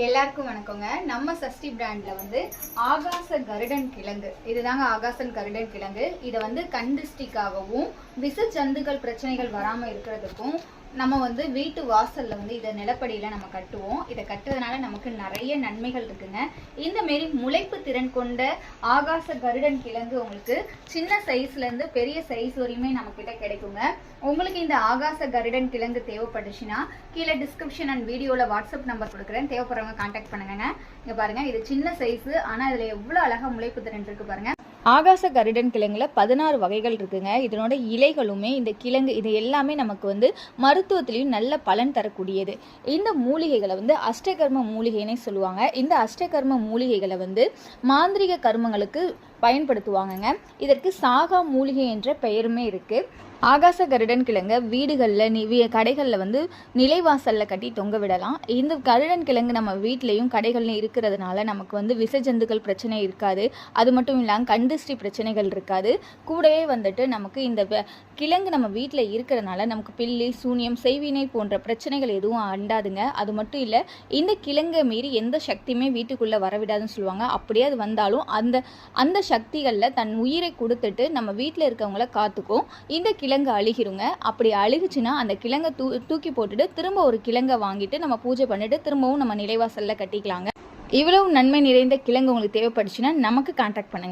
எல்லாருக்கும் வணக்கங்க. நம்ம சஷ்டி பிராண்டில் வந்து ஆகாச கருடன் கிழங்கு. இதுதாங்க ஆகாசன் கருடன் கிழங்கு. இதை வந்து கண்டிஸ்டிக்காகவும் விச ஜந்துக்கள் பிரச்சனைகள் வராமல் இருக்கிறதுக்கும் நம்ம வந்து வீட்டு வாசல்ல வந்து இதை நிலப்படியில நம்ம கட்டுவோம். இதை கட்டுறதுனால நமக்கு நிறைய நன்மைகள் இருக்குங்க. இந்த மாரி முளைப்பு திறன் கொண்ட ஆகாச கருடன் கிழங்கு உங்களுக்கு சின்ன சைஸ்ல இருந்து பெரிய சைஸ் வரையுமே நம்ம கிட்ட கிடைக்குங்க. உங்களுக்கு இந்த ஆகாச கருடன் கிழங்கு தேவைப்பட்டுச்சுன்னா கீழே டிஸ்கிரிப்ஷன் அண்ட் வீடியோல வாட்ஸ்அப் நம்பர் கொடுக்குறேன். தேவைப்படுறவங்க காண்டாக்ட் பண்ணுங்க இங்க பாருங்க இது சின்ன சைஸ் ஆனா இதுல எவ்வளவு அழகா முளைப்பு திறன் இருக்கு பாருங்க. ஆகாச கருடன் கிழங்குல பதினாறு வகைகள் இருக்குங்க. இதனோட இலைகளுமே இந்த கிழங்கு இது எல்லாமே நமக்கு வந்து மருத்துவத்திலையும் நல்ல பலன் தரக்கூடியது. இந்த மூலிகைகளை வந்து அஷ்டகர்ம மூலிகைன்னே சொல்லுவாங்க. இந்த அஷ்டகர்ம மூலிகைகளை வந்து மாந்திரிக கர்மங்களுக்கு பயன்படுத்துவாங்கங்க. இதற்கு சாகா மூலிகை என்ற பெயருமே இருக்கு. ஆகாச கருடன் கிழங்க வீடுகளில் நி கடைகளில் வந்து நிலைவாசலில் கட்டி தொங்க விடலாம். இந்த கருடன் கிழங்கு நம்ம வீட்லேயும் கடைகள்லையும் இருக்கிறதுனால நமக்கு வந்து விசஜந்துக்கள் பிரச்சனை இருக்காது. அது மட்டும் இல்லாமல் கண்டிஸ்ட்ரி பிரச்சனைகள் இருக்காது. கூடவே வந்துட்டு நமக்கு இந்த கிழங்கு நம்ம வீட்டில் இருக்கிறதுனால நமக்கு பில்லி சூனியம் செய்வினை போன்ற பிரச்சனைகள் எதுவும் அண்டாதுங்க. அது மட்டும் இல்லை இந்த கிழங்கை மீறி எந்த சக்தியுமே வீட்டுக்குள்ளே வரவிடாதுன்னு சொல்லுவாங்க. அப்படியே அது வந்தாலும் அந்த அந்த சக்திகளில் தன் உயிரை கொடுத்துட்டு நம்ம வீட்டில் இருக்கவங்கள காத்துக்கும். இந்த கிழங்கு அழுகிருங்க. அப்படி அழுகுச்சுன்னா அந்த கிழங்கை தூ தூக்கி போட்டுட்டு திரும்ப ஒரு கிழங்கை வாங்கிட்டு நம்ம பூஜை பண்ணிட்டு திரும்பவும் நம்ம நிலைவாசலில் கட்டிக்கலாங்க. இவ்வளவு நன்மை நிறைந்த கிழங்கு உங்களுக்கு தேவைப்படுச்சுன்னா நமக்கு கான்டாக்ட் பண்ணுங்க.